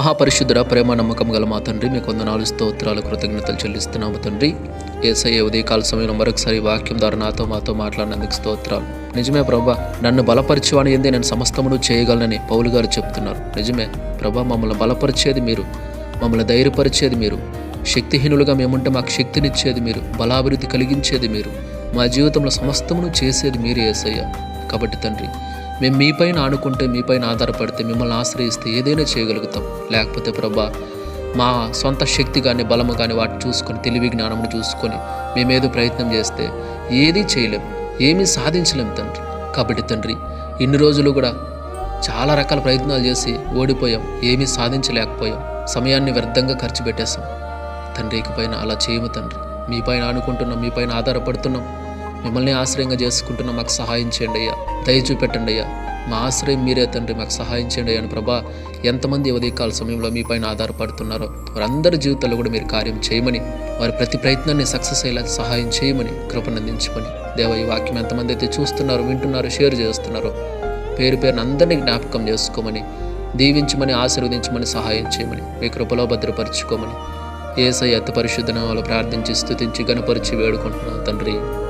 మహాపరిశుద్ధుడ ప్రేమ నమ్మకం గల మా తండ్రి మీ కొందనాలు స్తోత్రాలు కృతజ్ఞతలు చెల్లిస్తున్నాము తండ్రి. ఏసయ్య ఉదయకాల సమయంలో మరొకసారి వాక్యం ద్వారా నాతో మాతో మాట్లాడినందుకు స్తోత్రాలు. నిజమే ప్రభా నన్ను బలపరిచేవాని ఏంది నేను సమస్తమును చేయగలనని పౌలు గారు చెప్తున్నారు. నిజమే ప్రభా మమ్మల్ని బలపరిచేది మీరు మమ్మల్ని ధైర్యపరిచేది మీరు శక్తిహీనులుగా మేముంటే మాకు శక్తినిచ్చేది మీరు బలాభివృద్ధి కలిగించేది మీరు మా జీవితంలో సమస్తమును చేసేది మీరే ఏసయ్య. కాబట్టి తండ్రి మేము మీపైన ఆనుకుంటే మీపైన ఆధారపడితే మిమ్మల్ని ఆశ్రయిస్తే ఏదైనా చేయగలుగుతాం. లేకపోతే ప్రభా మా సొంత శక్తి కానీ బలము కానీ వాటిని చూసుకొని తెలివి జ్ఞానమును చూసుకొని మేమేదో ప్రయత్నం చేస్తే ఏదీ చేయలేం ఏమీ సాధించలేం తండ్రి. కాబట్టి తండ్రి ఇన్ని రోజులు కూడా చాలా రకాల ప్రయత్నాలు చేసి ఓడిపోయాం ఏమీ సాధించలేకపోయాం సమయాన్ని వ్యర్థంగా ఖర్చు పెట్టేశాం. తండ్రికి పైన అలా చేయము తండ్రి. మీపైన అనుకుంటున్నాం మీపైన ఆధారపడుతున్నాం. మిమ్మల్ని ఆశ్రయంగా చేసుకుంటున్న మాకు సహాయం చేయండి అయ్యా. దయ చూపెట్టండి అయ్యా. మా ఆశ్రయం మీరే తండ్రి మాకు సహాయం చేయండి అని ప్రభా ఎంతమంది ఉదయకాల సమయంలో మీపైన ఆధారపడుతున్నారో వారందరి జీవితాల్లో కూడా మీరు కార్యం చేయమని వారి ప్రతి ప్రయత్నాన్ని సక్సెస్ అయ్యేలా సహాయం చేయమని కృపనందించమని దేవ ఈ వాక్యం ఎంతమంది అయితే చూస్తున్నారో వింటున్నారో షేర్ చేస్తున్నారో పేరు పేరున అందరినీ జ్ఞాపకం చేసుకోమని దీవించమని ఆశీర్వదించమని సహాయం చేయమని మీ కృపలో భద్రపరచుకోమని ఏసై అతి పరిశుద్ధనాలు ప్రార్థించి స్థుతించి గణపరిచి వేడుకుంటున్నాను తండ్రి.